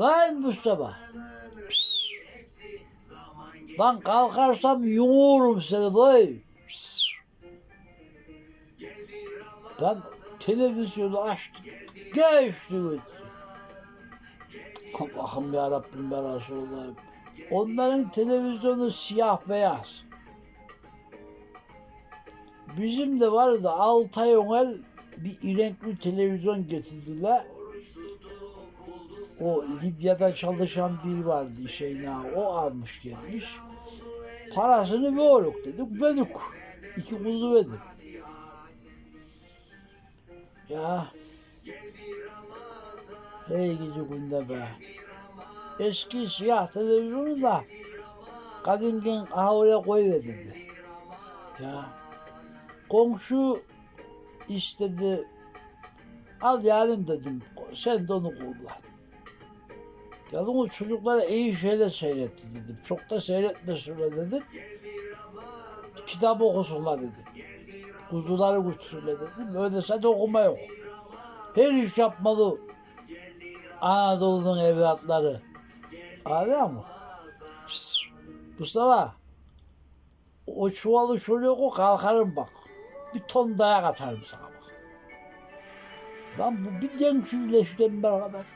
Lan Mustafa. Lan kalkarsam yumurum seni. Psst. Lan televizyonu açtı. Geçti gitti. Allah'ım ya Rabbim ya Resulallah. Onların televizyonu siyah beyaz. Bizim de vardı 6 ay evvel bir irenkli televizyon getirdiler. O Libya'da çalışan biri vardı şeyine o almış gelmiş. Parasını verdik dedik verdik. İki kuzu verdik. Ya hey gece günde be. Eski siyah televizyonu da kadınken oraya koyuverdi. Ya komşu istedi al yarın dedim sen de onu kullan. O çocuklara iyi şeyler seyretti dedim. Çok da seyretmesinler dedim. Kitap okusunlar dedim. Kuzuları kutsunlar dedim. Öyleyse de okuma yok. Her iş yapmalı. Anadolu'nun evlatları. Anlıyor musun? Psst. Mustafa. O çuvalı şuraya koy kalkarım bak. Bir ton dayak atarım sana bak. Lan bu bir denksizleştim ben arkadaş.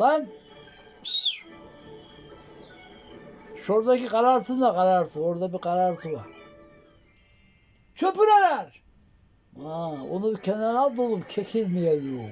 Lan. Şuradaki karartı da karartı. Orada bir karartı var. Çöpün arar. Ha, onu bir kenara al da oğlum kekilmeye diyor.